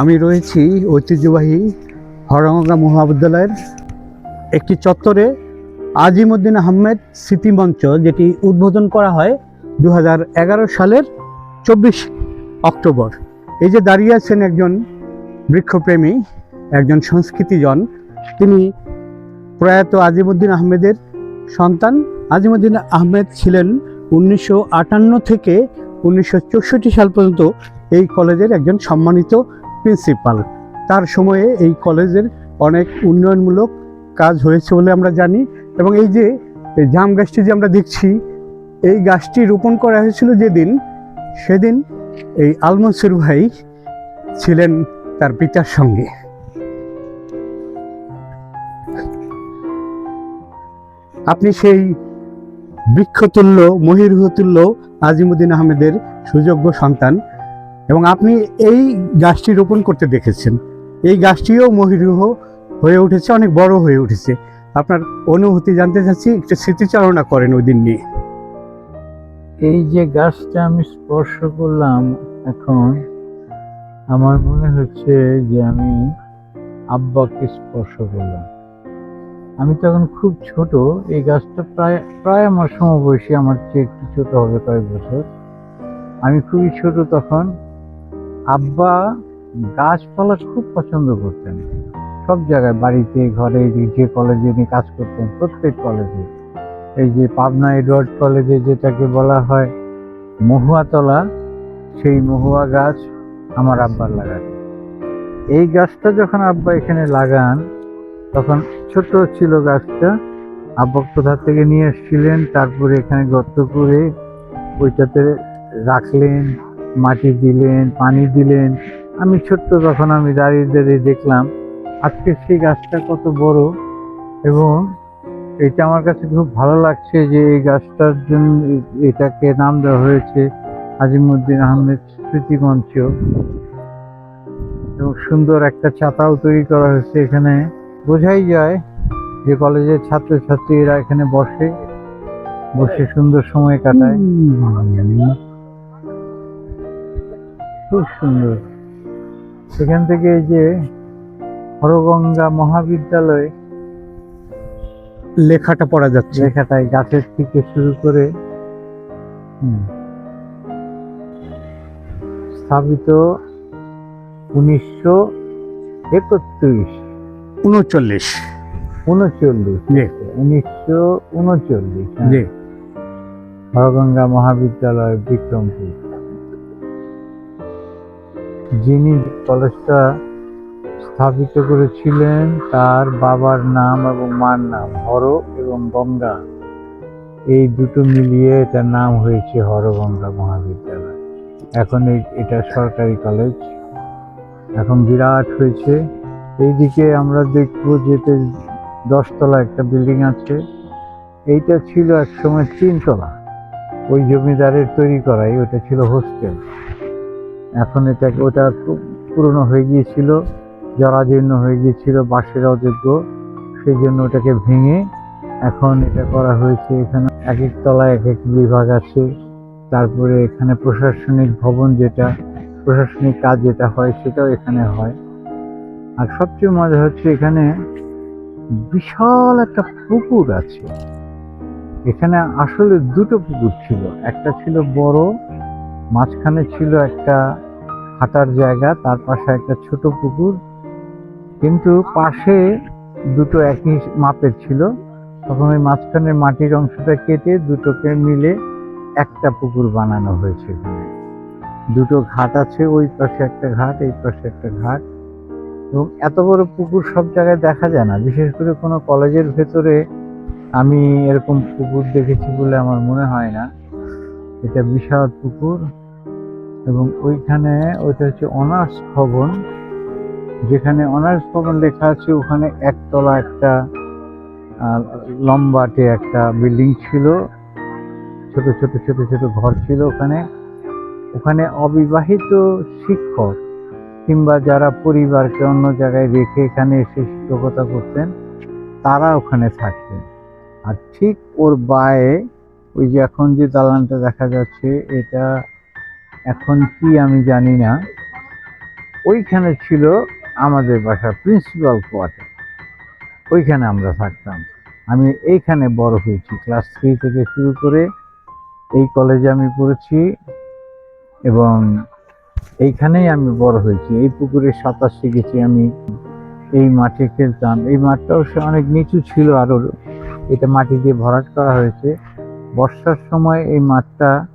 আমি রয়েছি ঐতিহ্যবাহী হরগঙ্গা মহাবিদ্যালয়ের একটি চত্বরে আজিমুদ্দিন আহমেদ স্মৃতি মঞ্চ, যেটি উদ্বোধন করা হয় দু হাজার এগারো সালের চব্বিশ অক্টোবর। এই যে দাঁড়িয়ে আছেন একজন বৃক্ষপ্রেমী, একজন সংস্কৃতিজন, তিনি প্রয়াত আজিমুদ্দিন আহমেদের সন্তান। আজিমুদ্দিন আহমেদ ছিলেন উনিশশো আটান্ন থেকে উনিশশো চৌষট্টি সাল পর্যন্ত এই কলেজের একজন সম্মানিত প্রিন্সিপাল। তার সময়ে এই কলেজের অনেক উন্নয়নমূলক কাজ হয়েছে বলে আমরা জানি এবং এই যে জাম গাছটি যে আমরা দেখছি, এই গাছটি রোপণ করা হয়েছিল যেদিন, সেদিন এই আলমনসুর ভাই ছিলেন তার পিতার সঙ্গে। আপনি সেই বৃক্ষতুল্য, মহিরুহতুল্য আজিমুদ্দিন আহমেদের সুযোগ্য সন্তান। এবং আপনি এই গাছটি রোপণ করতে দেখেছেন। এই গাছটিও মহিরুহ হয়ে উঠেছে, অনেক বড় হয়ে উঠেছে। আপনার অনুভূতি জানতে চাচ্ছি, একটু স্মৃতিচারণা করেন ওই দিন নিয়ে। এই যে গাছটা আমি স্পর্শ করলাম এখন, আমার মনে হচ্ছে যে আমি আব্বাকে স্পর্শ করলাম। আমি তখন খুব ছোট, এই গাছটা প্রায় প্রায় আমার সমবয়সী, আমার চেয়ে একটু ছোট হবে কয়েক বছর। আমি খুবই ছোট তখন আব্বা গাছপালা খুব পছন্দ করতেন। সব জায়গায়, বাড়িতে, ঘরে যে কলেজে উনি কাজ করতেন, প্রত্যেক কলেজে এই যে পাবনা এডওয়ার্ড কলেজে যেটাকে বলা হয়, মহুয়াতলা, সেই মহুয়া গাছ আমার আব্বার লাগানো। এই গাছটা যখন আব্বা এখানে লাগান, তখন ছোট ছিল গাছটা। আব্বা কোথা থেকে নিয়ে এসেছিলেন, তারপরে এখানে গর্ত করে ওইটাতে রাখলেন মাটি দিলেন, পানি দিলেন। আমি ছোট্ট তখন আমি দাঁড়িয়ে দাঁড়িয়ে দেখলাম, আজকে সেই গাছটা কত বড় এবং এটা আমার কাছে খুব ভালো লাগছে যে এই গাছটার জন্য এটাকে নাম দেওয়া হয়েছে আজিমুদ্দিন আহমেদ স্মৃতি মঞ্চ এবং সুন্দর একটা চাতাল তৈরি করা হয়েছে এখানে। বোঝাই যায় যে কলেজের ছাত্রছাত্রীরা এখানে বসে বসে সুন্দর সময় কাটায়। খুব সুন্দর। সেখান থেকে এই যে হরগঙ্গা মহাবিদ্যালয়ে লেখাটা পড়া যাচ্ছে। লেখাটাই গাছের থেকে শুরু করে স্থাপিত উনিশশো একত্রিশ। উনচল্লিশ। উনচল্লিশ। উনিশশো উনচল্লিশ হ্যাঁ। হরগঙ্গা মহাবিদ্যালয় বিক্রমপুর। যিনি কলেজটা স্থাপিত করেছিলেন, তার বাবার নাম এবং মার নাম হর এবং গঙ্গা। এই দুটো মিলিয়ে এটার নাম হয়েছে হরগঙ্গা মহাবিদ্যালয়। এখন এই- এটা সরকারি কলেজ। এখন বিরাট হয়েছে। এইদিকে আমরা দেখব যেতে দশতলা একটা বিল্ডিং আছে। এইটা ছিল এক সময় তিনতলা। ওই জমিদারের তৈরি করাই, ওটা ছিল হোস্টেল। এখন এটা ওটা পুরনো হয়ে গিয়েছিল, জরাজীর্ণ হয়ে গিয়েছিল বাসের অযোগ্য। সেই জন্য ওটাকে ভেঙে এখন এটা করা হয়েছে। এখানে এক এক তলায় এক এক বিভাগ আছে। তারপরে এখানে প্রশাসনিক ভবন যেটা, প্রশাসনিক কাজ যেটা হয় সেটাও এখানে হয়। আর সবচেয়ে মজা হচ্ছে এখানে বিশাল একটা পুকুর আছে। এখানে আসলে দুটো পুকুর ছিল। একটা ছিল বড়, মাঝখানে ছিল একটা হাঁটার জায়গা, তার পাশে একটা ছোট পুকুর। কিন্তু পাশে দুটো একই মাপের ছিল। তখন ওই মাঝখানের মাটির অংশটা কেটে দুটোকে মিলে একটা পুকুর বানানো হয়েছে এখানে। দুটো ঘাট আছে, ওই পাশে একটা ঘাট, এই পাশে একটা ঘাট। এবং এত বড় পুকুর সব জায়গায় দেখা যায় না। বিশেষ করে কোনো কলেজের ভেতরে আমি এরকম পুকুর দেখেছি বলে আমার মনে হয় না। এটা বিশাল পুকুর। এবং ওইখানে ওইটা হচ্ছে অনার্স ভবন, যেখানে অনার্স ভবন লেখা আছে, ওখানে একতলা একটা লম্বাটে একটা বিল্ডিং ছিল, ছোট ছোট ছোট ছোট ঘর ছিল ওখানে। ওখানে অবিবাহিত শিক্ষক কিংবা যারা পরিবারকে অন্য জায়গায় রেখে এখানে এসে শিক্ষকতা করতেন, তারা ওখানে থাকতেন। আর ঠিক ওর বায়ে, ওই যে এখন যে দালানটা দেখা যাচ্ছে, এটা এখন কি আমি জানি না। ওইখানে ছিল আমাদের বাসার প্রিন্সিপাল কোয়ার্টার। ওইখানে আমরা থাকতাম। আমি এইখানে বড় হয়েছি ক্লাস থ্রি থেকে শুরু করে এই কলেজে আমি পড়েছি এবং এইখানেই আমি বড় হয়েছি। এই পুকুরে সাঁতার শিখেছি আমি। এই মাঠে খেলতাম। এই মাঠটাও সে অনেক নিচু ছিল আরও এটা মাটি দিয়ে ভরাট করা হয়েছে। বর্ষার সময় এই মাঠটা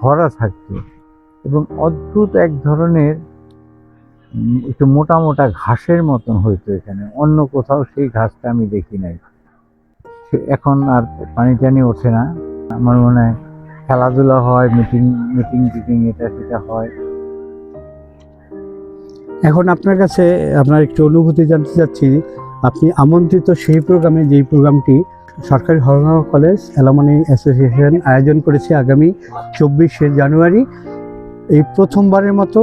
ভরা থাকতো। এবং অদ্ভুত এক ধরনের একটু মোটা মোটা ঘাসের মতন হইতো এখানে। অন্য কোথাও সেই ঘাসটা আমি দেখি নাই। এখন আর পানি টানি ওঠে না। আমার মনে হয় খেলাধুলা হয়, মিটিং মিটিং টিটিং এটা সেটা হয়। এখন আপনার কাছে আপনার একটু অনুভূতি জানতে চাচ্ছি, আপনি আমন্ত্রিত সেই প্রোগ্রামে, যেই প্রোগ্রামটি সরকারি হরগাঁও কলেজ, অ্যালামনি অ্যাসোসিয়েশন আয়োজন করেছে আগামী চব্বিশে জানুয়ারি। এই প্রথমবারের মতো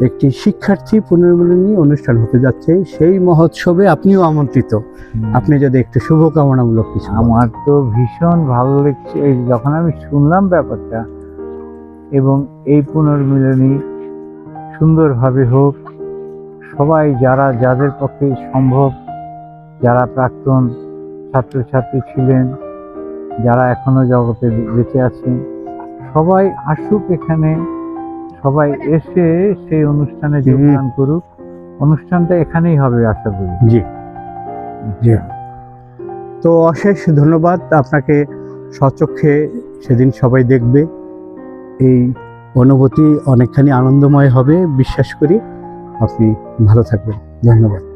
একটি শিক্ষার্থী পুনর্মিলনী অনুষ্ঠান হতে যাচ্ছে। সেই মহোৎসবে আপনিও আমন্ত্রিত। আপনি যদি একটু শুভকামনামূলক কিছু আমার তো ভীষণ ভালো লাগছে। এই যখন আমি শুনলাম ব্যাপারটা এবং এই পুনর্মিলনী সুন্দরভাবে হোক সবাই যারা যাদের পক্ষে সম্ভব যারা প্রাক্তন ছাত্রছাত্রী ছিলেন যারা এখনও জগতে বেঁচে আছেন সবাই আসুক এখানে। সবাই এসে সেই অনুষ্ঠানে যোগদান করুক। অনুষ্ঠানটা এখানেই হবে আশা করি। জি। জি। তো অশেষ ধন্যবাদ। আপনাকে সচক্ষে সেদিন সবাই দেখবে। এই অনুভূতি অনেকখানি আনন্দময় হবে বিশ্বাস করি। আপনি ভালো থাকবেন। ধন্যবাদ।